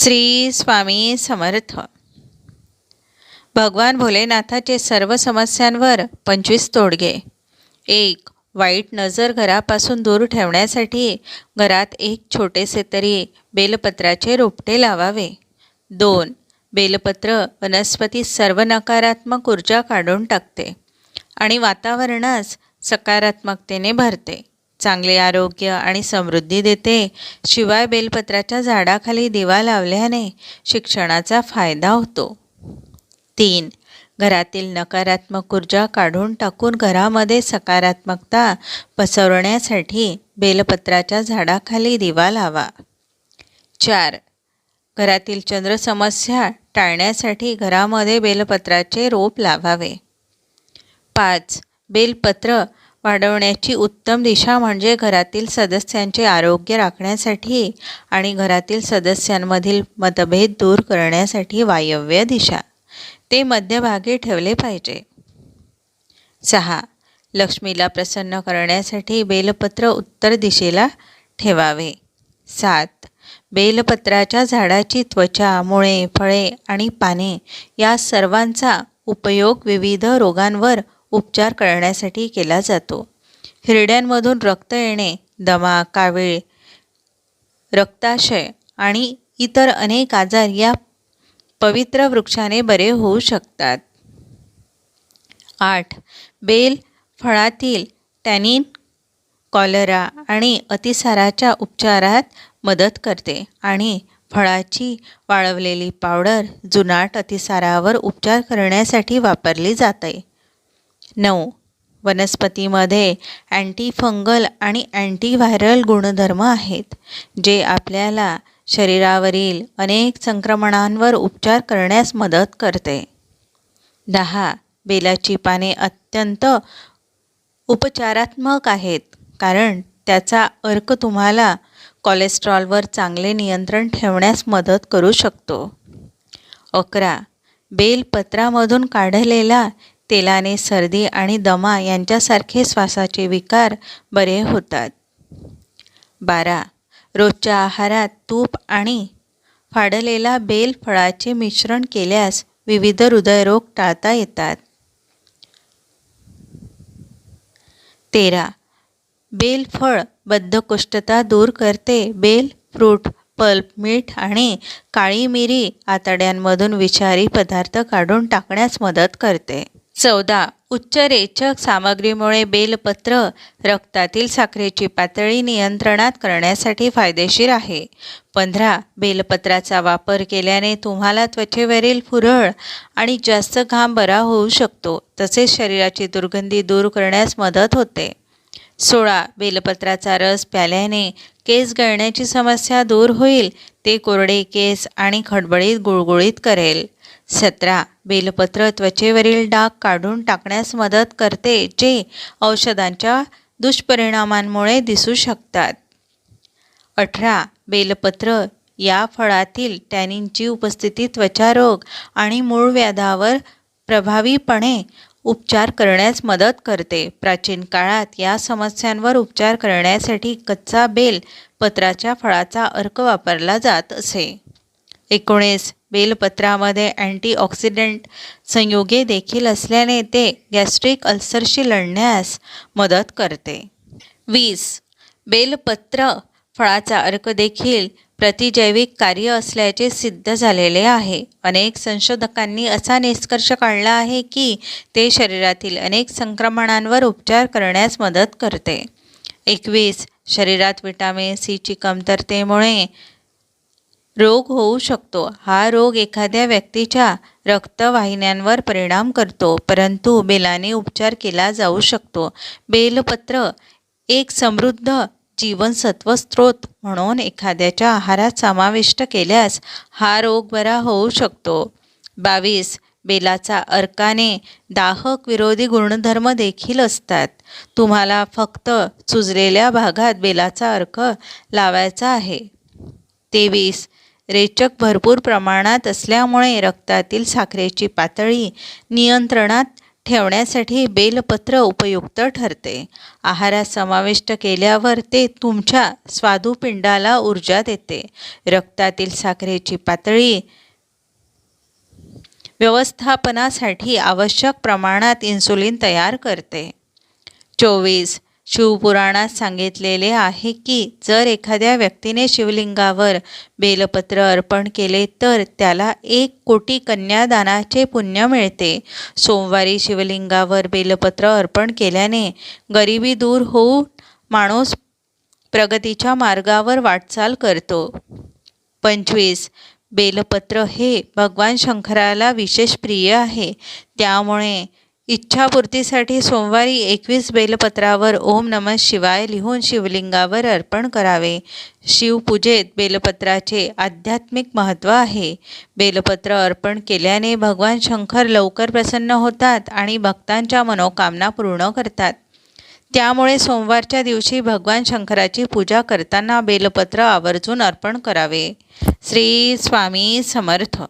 श्री स्वामी समर्थ. भगवान भोलेनाथाचे सर्व समस्यांवर पंचवीस तोडगे. एक वाईट नजर घरापासून दूर ठेवण्यासाठी घरात एक छोटेसे तरी बेलपत्राचे रोपटे लावावे. दोन बेलपत्र वनस्पती सर्व नकारात्मक ऊर्जा काढून टाकते आणि वातावरणास सकारात्मकतेने भरते. चांगले आरोग्य आणि समृद्धी देते. शिवाय बेलपत्राच्या झाडाखाली दिवा लावल्याने शिक्षणाचा फायदा होतो. तीन घरातील नकारात्मक ऊर्जा काढून टाकून घरामध्ये सकारात्मकता पसरवण्यासाठी बेलपत्राच्या झाडाखाली दिवा लावा. चार घरातील चंद्र समस्या टाळण्यासाठी घरामध्ये बेलपत्राचे रोप लावावे. पाच बेलपत्र वाढवण्याची उत्तम दिशा म्हणजे घरातील सदस्यांचे आरोग्य राखण्यासाठी आणि घरातील सदस्यांमधील मतभेद दूर करण्यासाठी वायव्य दिशा. ते मध्यभागी ठेवले पाहिजे. सहा. लक्ष्मीला प्रसन्न करण्यासाठी बेलपत्र उत्तर दिशेला ठेवावे. सात. बेलपत्राच्या झाडाची त्वचा मुळे फळे आणि पाने या सर्वांचा उपयोग विविध रोगांवर उपचार करण्यासाठी केला जातो. हिरड्यांमधून रक्त येणे दमा कावीळ रक्ताशय आणि इतर अनेक आजार या पवित्र वृक्षाने बरे होऊ शकतात. आठ. बेल फळातील टॅनिन कॉलरा आणि अतिसाराच्या उपचारात मदत करते आणि फळाची वाळवलेली पावडर जुनाट अतिसारावर उपचार करण्यासाठी वापरली जाते. नऊ. वनस्पतीमध्ये अँटीफंगल आणि अँटीव्हायरल गुणधर्म आहेत जे आपल्याला शरीरावरील अनेक संक्रमणांवर उपचार करण्यास मदत करते. दहा. बेलाची पाने अत्यंत उपचारात्मक आहेत कारण त्याचा अर्क तुम्हाला कोलेस्ट्रॉलवर चांगले नियंत्रण ठेवण्यास मदत करू शकतो. अकरा. बेलपत्रामधून काढलेला तेलाने सर्दी आणि दमा यांच्यासारखे श्वासाचे विकार बरे होतात. बारा. रोजच्या आहारात तूप आणि फाडलेला बेल फळाचे मिश्रण केल्यास विविध हृदयरोग टाळता येतात. तेरा. बेलफळ बद्धकोष्ठता दूर करते. बेल फ्रूट पल्प मीठ आणि काळी मिरी आतड्यांमधून विषारी पदार्थ काढून टाकण्यास मदत करते. चौदा. उच्च रेचक सामग्रीमुळे बेलपत्र रक्तातील साखरेची पातळी नियंत्रणात करण्यासाठी फायदेशीर आहे. पंधरा. बेलपत्राचा वापर केल्याने तुम्हाला त्वचेवरील फुरळ आणि जास्त घाम बरा होऊ शकतो तसेच शरीराची दुर्गंधी दूर करण्यास मदत होते. सोळा. बेलपत्राचा रस प्याल्याने केस गळण्याची समस्या दूर होईल ते कोरडे केस आणि खडबडीत गुळगुळीत करेल. सतरा. बेलपत्र त्वचेवरील डाग काढून टाकण्यास मदत करते जे औषधांच्या दुष्परिणामांमुळे दिसू शकतात. अठरा. बेलपत्र या फळातील टॅनिनची उपस्थिती त्वचारोग आणि मूळव्याधावर प्रभावीपणे उपचार करण्यास मदत करते. प्राचीन काळात या समस्यांवर उपचार करण्यासाठी कच्चा बेल पत्राच्या फळाचा अर्क वापरला जात असे. एकोणीस बेलपत्रामध्ये अँटीऑक्सिडंट संयुगे देखील असल्याने ते गॅस्ट्रिक अल्सरशी लढण्यास मदत करते. वीस बेलपत्र फळाचा अर्क देखील प्रतिजैविक कार्य असल्याचे सिद्ध झालेले आहे. अनेक संशोधकांनी असा निष्कर्ष काढला आहे की ते शरीरातील अनेक संक्रमणांवर उपचार करण्यास मदत करते. एकवीस शरीरात विटॅमिन सीची कमतरतेमुळे रोग होऊ शकतो. हा रोग एखाद्या व्यक्तीच्या रक्तवाहिन्यांवर परिणाम करतो परंतु बेलाने उपचार केला जाऊ शकतो. बेलपत्र एक समृद्ध जीवनसत्व स्रोत म्हणून एखाद्याच्या आहारात समाविष्ट केल्यास हा रोग बरा होऊ शकतो. बावीस. बेलाचा अर्काने दाहक विरोधी गुणधर्म देखील असतात. तुम्हाला फक्त सुजलेल्या भागात बेलाचा अर्क लावायचा आहे. तेवीस. रेचक भरपूर प्रमाणात असल्यामुळे रक्तातील साखरेची पातळी नियंत्रणात ठेवण्यासाठी बेलपत्र उपयुक्त ठरते. आहारात समाविष्ट केल्यावर ते तुमच्या स्वादुपिंडाला ऊर्जा देते. रक्तातील साखरेची पातळी व्यवस्थापनासाठी आवश्यक प्रमाणात इन्सुलिन तयार करते. चोवीस शिवपुराणात सांगितलेले आहे की जर एखाद्या व्यक्तीने शिवलिंगावर बेलपत्र अर्पण केले तर त्याला एक कोटी कन्यादानाचे पुण्य मिळते. सोमवारी शिवलिंगावर बेलपत्र अर्पण केल्याने गरिबी दूर होऊन माणूस प्रगतीच्या मार्गावर वाटचाल करतो. पंचवीस बेलपत्र हे भगवान शंकराला विशेष प्रिय आहे. त्यामुळे इच्छापूर्तीसाठी सोमवारी एकवीस बेलपत्रावर ओम नमः शिवाय लिहून शिवलिंगावर अर्पण करावे. शिवपूजेत बेलपत्राचे आध्यात्मिक महत्त्व आहे. बेलपत्र अर्पण केल्याने भगवान शंकर लवकर प्रसन्न होतात आणि भक्तांच्या मनोकामना पूर्ण करतात. त्यामुळे सोमवारच्या दिवशी भगवान शंकराची पूजा करताना बेलपत्र आवर्जून अर्पण करावे. श्री स्वामी समर्थ.